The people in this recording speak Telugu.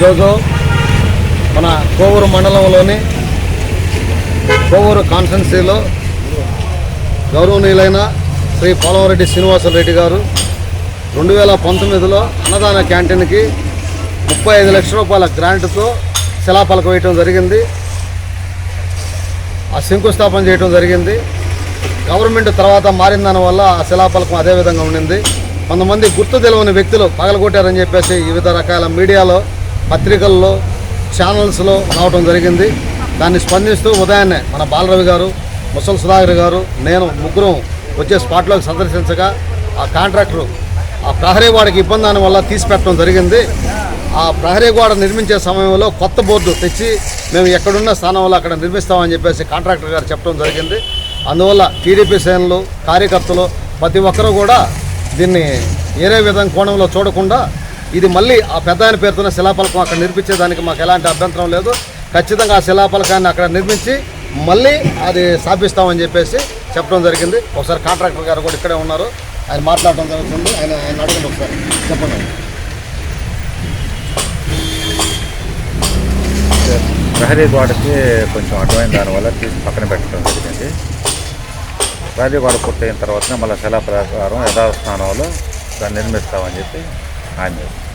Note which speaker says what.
Speaker 1: ఈరోజు మన కోవూరు మండలంలోని కోవూరు కాన్స్టెన్సీలో గౌరవనీయులైన శ్రీ పోలవరెడ్డి శ్రీనివాసరెడ్డి గారు రెండు వేల పంతొమ్మిదిలో అన్నదాన క్యాంటీన్కి ముప్పై ఐదు లక్షల రూపాయల గ్రాంట్తో శిలాపలక వేయటం జరిగింది. ఆ శంకుస్థాపన చేయటం జరిగింది. గవర్నమెంట్ తర్వాత మారిన దానివల్ల ఆ శిలాపలకం అదే విధంగా ఉండింది. కొంతమంది గుర్తు తెలియని వ్యక్తులు పగలగొట్టారని చెప్పేసి వివిధ రకాల మీడియాలో పత్రికల్లో ఛానల్స్లో రావడం జరిగింది. దాన్ని స్పందిస్తూ ఉదయాన్నే మన బాలరవి గారు ముసల్ సుధాకర్ గారు నేను ముగ్గురం వచ్చే స్పాట్లోకి సందర్శించగా ఆ కాంట్రాక్టరు ఆ ప్రహరీ గోడకి ఇబ్బంది దాని వల్ల తీసిపెట్టడం జరిగింది. ఆ ప్రహరీ గోడ నిర్మించే సమయంలో కొత్త బోర్డు తెచ్చి మేము ఎక్కడున్న స్థానంలో అక్కడ నిర్మిస్తామని చెప్పేసి కాంట్రాక్టర్ గారు చెప్పడం జరిగింది. అందువల్ల టీడీపీ శ్రేణులు కార్యకర్తలు ప్రతి ఒక్కరూ కూడా దీన్ని వేరే విధంగా కోణంలో చూడకుండా ఇది మళ్ళీ ఆ పెద్ద ఆయన పేరుతున్న శిలాఫలకం అక్కడ నిర్మించేదానికి మాకు ఎలాంటి అభ్యంతరం లేదు. ఖచ్చితంగా ఆ శిలాఫలకాన్ని అక్కడ నిర్మించి మళ్ళీ అది స్థాపిస్తామని చెప్పేసి చెప్పడం జరిగింది. ఒకసారి కాంట్రాక్టర్ గారు కూడా ఇక్కడే ఉన్నారు. ఆయన మాట్లాడడం జరుగుతుంది. ఆయన ఆయన అడగండి ఒకసారి. చెప్పండి.
Speaker 2: ప్రహరీ గోడకి కొంచెం అడ్డమైన దానివల్ల తీసి పక్కన పెట్టడం జరిగింది. ప్రహరీ గోడ పూర్తయిన తర్వాత మళ్ళీ శిలాప్రకారం యథాస్థానంలో దాన్ని నిర్మిస్తామని చెప్పి I move.